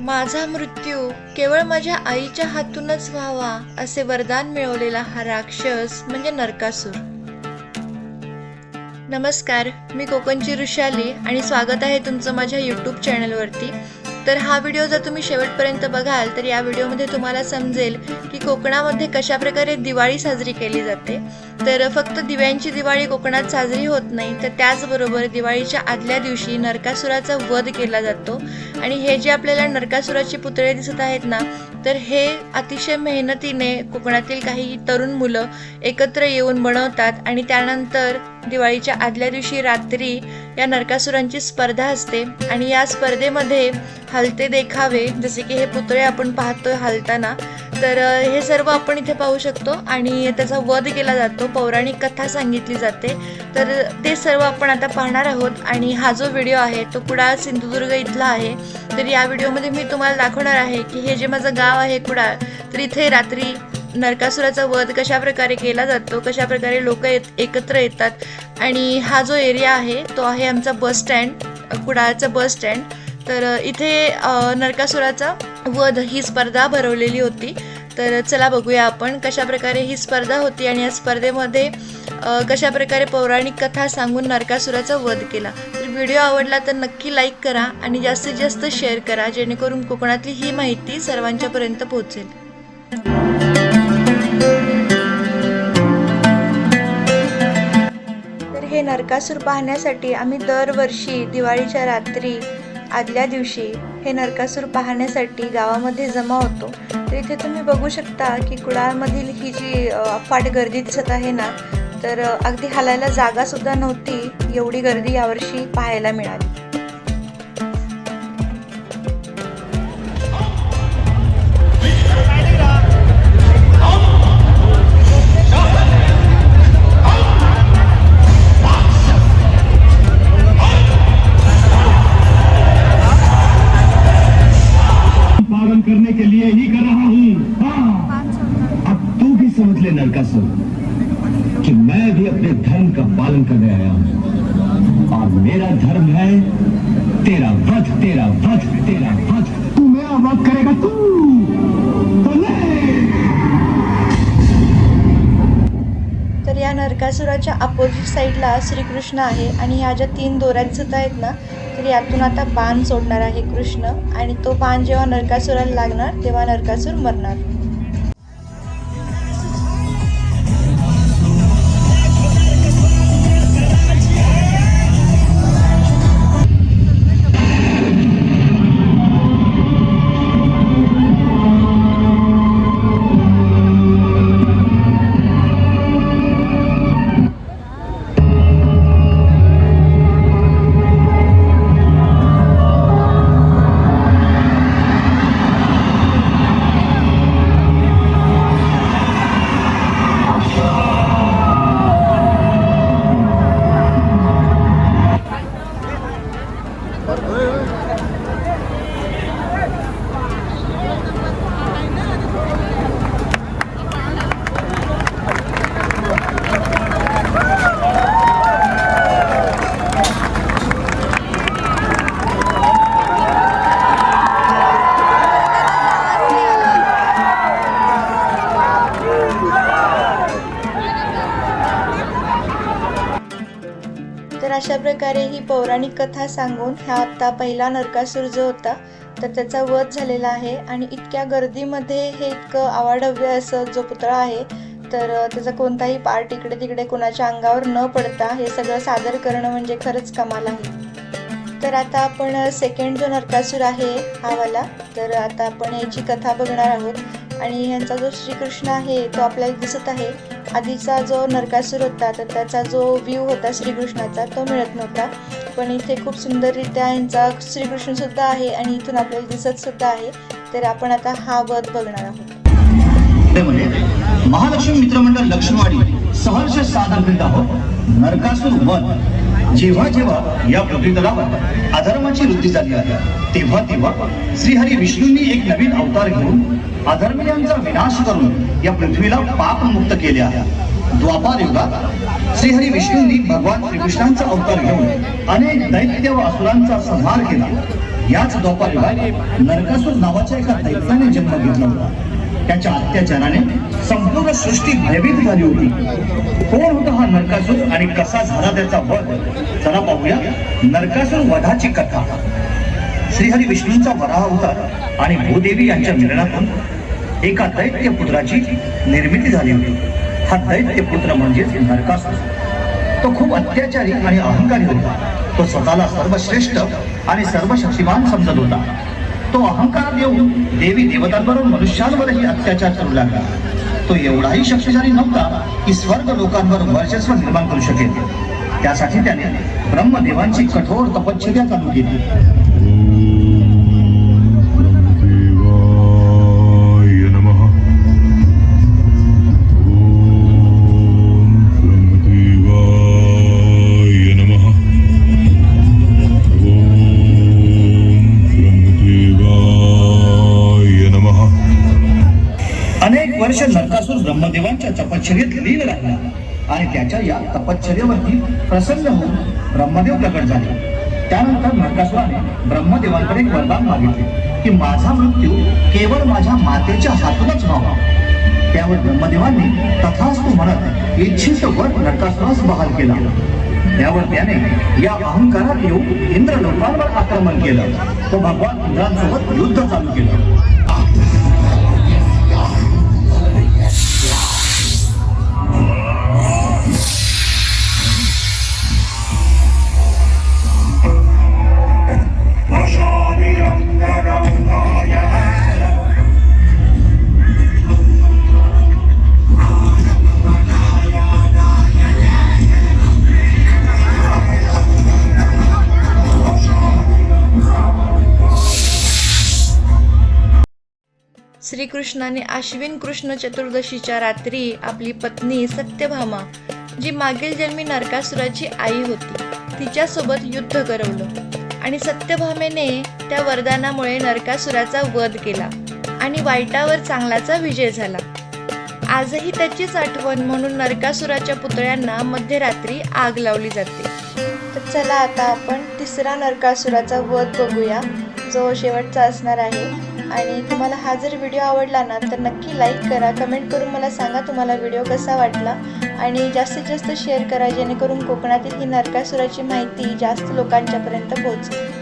माझा मृत्यू केवळ माझ्या आईच्या हातूनच व्हावा असे वरदान मिळवलेला हा राक्षस म्हणजे नरकासूर. नमस्कार मी कोकणची ऋषाली आणि स्वागत आहे तुमचं माझ्या यूट्यूब चॅनलवरती तर हा व्हिडिओ जर तुम्ही शेवटपर्यंत बघाल तर या व्हिडिओमध्ये तुम्हाला समजेल की कोकणामध्ये कशा प्रकारे दिवाळी साजरी केली जाते. तर फक्त दिव्यांची दिवाळी कोकणात साजरी होत नाही तर त्याचबरोबर दिवाळीच्या आदल्या दिवशी नरकासुराचा वध केला जातो. आणि हे जे आपल्याला नरकासुराचे पुतळे दिसत आहेत ना तर हे अतिशय मेहनतीने कोकणातील काही तरुण मुलं एकत्र येऊन बनवतात आणि त्यानंतर दिवाळीच्या आदल्या दिवशी रात्री या नरकासुरांची स्पर्धा असते आणि या स्पर्धेमध्ये हलते देखावे जसे की हे पुतळे आपण पाहतोय हलताना तर हे सर्व आपण इथे पाहू शकतो आणि त्याचा वध केला जातो. पौराणिक कथा सांगितली जाते. तर ते सर्व आपण आता पाहणार आहोत आणि हा जो व्हिडिओ आहे तो कुडाळ सिंधुदुर्ग इथला आहे. तर या व्हिडिओमध्ये मी तुम्हाला दाखवणार आहे की हे जे माझं गाव आहे कुडाळ तर इथे रात्री नरकासुराचा वध कशा प्रकारे केला जातो कशा प्रकारे लोक येत एकत्र येतात आणि हा जो एरिया आहे तो आहे आमचा बस स्टँड कुडाळचा बस स्टँड. तर इथे नरकासुराचा वध ही स्पर्धा भरवलेली होती. तर चला बघूया आपण कशा प्रकारे ही स्पर्धा होती आणि या स्पर्धेमध्ये कशा प्रकारे पौराणिक कथा सांगून नरकासुराचा वध केला. तर व्हिडिओ आवडला तर नक्की लाईक करा आणि जास्तीत जास्त शेअर करा जेणेकरून कोकणातली ही माहिती सर्वांच्यापर्यंत पोहोचेल. तर हे नरकासूर पाहण्यासाठी आम्ही दरवर्षी दिवाळीच्या रात्री आदल्या दिवशी हे नरकासूर पाहण्यासाठी गावामध्ये जमा होतो. तर इथे तुम्ही बघू शकता की कुडाळमधील ही जी अफाट गर्दी दिसत आहे ना तर अगदी हालायला जागा सुद्धा नव्हती एवढी गर्दी यावर्षी पाहायला मिळाली. धर्म है तेरा वध तेरा वध तेरा वध। तू मेरा वध करेगा तू तर या नरकासुराच्या अपोजिट साईडला श्रीकृष्ण आहे आणि ह्या ज्या तीन दोऱ्या दिसत आहेत ना तर यातून आता बाण सोडणार आहे कृष्ण आणि तो बाण जेव्हा नरकासुराला लागणार तेव्हा नरकासूर मरणार. अशा प्रकारे ही पौराणिक कथा सांगून हा आता पहिला नरकासूर जो होता. तर त्याचा वध झालेला आहे आणि इतक्या गर्दीमध्ये हे इतकं आवाढव्य असं जो पुतळा आहे तर त्याचा कोणताही पार्ट इकडे तिकडे कोणाच्या अंगावर न पडता हे सगळं सादर करणं म्हणजे खरंच कमाल आहे. तर आता आपण सेकंड जो नरकासूर आहे हा वाला तर आता आपण याची कथा बघणार आहोत. आणि यांचा जो श्रीकृष्ण आहे तो आपल्याला दिसत आहे. आधीचा जो नरकासूर होता तर त्याचा जो व्ह्यू होता श्रीकृष्णाचा तो मिळत नव्हता. पण इथे खूप सुंदररित्या यांचा श्रीकृष्ण सुद्धा आहे आणि इथून आपल्याला दिसत सुद्धा आहे. तर आपण आता हा वध बघणार आहोत. महालक्ष्मी मित्रमंडळ लक्ष्मीवाडी सहर्ष सादर करीत आहोत. नरकासूर वध. जेव्हा जेव्हा या पृथ्वीतलावर अधर्माची वृत्ती झाली आहे तेव्हा तेव्हा श्रीहरी विष्णूंनी एक नवीन अवतार घेऊन अधर्मियांचा विनाश करून या पृथ्वीला पापमुक्त केले आहे. द्वापार युगात श्रीहरी विष्णूंनी भगवान श्रीकृष्णांचा अवतार घेऊन अनेक दैत्य व असुरांचा संहार केला. याच द्वापारयुगात नरकासूर नावाच्या एका दैत्याने जन्म घेतला होता. त्याच्या अत्याचाराने संपूर्ण सृष्टी भयभीत झाली होती. कोण होता हा नरकासूर आणि कसा झाला त्याचा वध? चला पाहूया नरकासूर वधाची कथा. श्रीहरी विष्णूंचा वराह अवतार आणि भूदेवी यांच्या मिलनातून एका दैत्य पुत्राची निर्मिती झाली होती. हा दैत्य पुत्र म्हणजेच नरकासुर तो खूप अत्याचारी आणि अहंकारी होता. तो स्वतःला सर्वश्रेष्ठ आणि सर्वशक्तिमान समजत होता. तो अहंकार देऊन देवी देवतांबरोबर मनुष्यांवरही अत्याचार करू लागला. तो एवढाही शक्तिशाली नव्हता की स्वर्ग लोकांवर वर्चस्व निर्माण करू शकेल. त्यासाठी त्याने ब्रह्मदेवांची कठोर तपश्चर्या चालू केली. ब्रह्मदेवांच्या तपश्चर्येत लीन राहिला आणि त्याच्या या तपश्चर्यावरती प्रसन्न होऊन ब्रह्मदेव प्रकट झाले. त्यानंतर नरकासुराने ब्रह्मदेवांकडे एक वरदान मागितले की माझा मृत्यू केवळ माझ्या मातेच्या हातूनच व्हावा. त्यावर ब्रह्मदेवांनी तथास्तु म्हणत इच्छित वर नरकासुरास बहाल केला. त्यावर त्याने या अहंकारात येऊन इंद्र लोकांवर आक्रमण केलं. तो भगवान इंद्रांसोबत युद्ध चालू केलं. श्रीकृष्णाने आश्विन कृष्ण चतुर्दशीच्या रात्री आपली पत्नी सत्यभामा जी मागील जन्मी नरकासुराची आई होती तिच्यासोबत युद्ध करवलं. आणि सत्यभामेने त्या वरदानामुळे नरकासुराचा वध केला आणि वाईटावर चांगलाचा विजय झाला. आजही त्याचीच आठवण म्हणून नरकासुराच्या पुतळ्यांना मध्यरात्री आग लावली जाते. तर चला आता आपण तिसरा नरकासुराचा वध बघूया. जो शेवटचा असणार आहे. आणि तुम्हाला हा जर व्हिडिओ आवडला ना तर नक्की लाईक करा. कमेंट करून मला सांगा तुम्हाला व्हिडिओ कसा वाटला. आणि जास्तीत जास्त शेअर करा जेणेकरून कोकणातील ही नरकासुराची माहिती जास्त लोकांच्यापर्यंत पोहोचेल.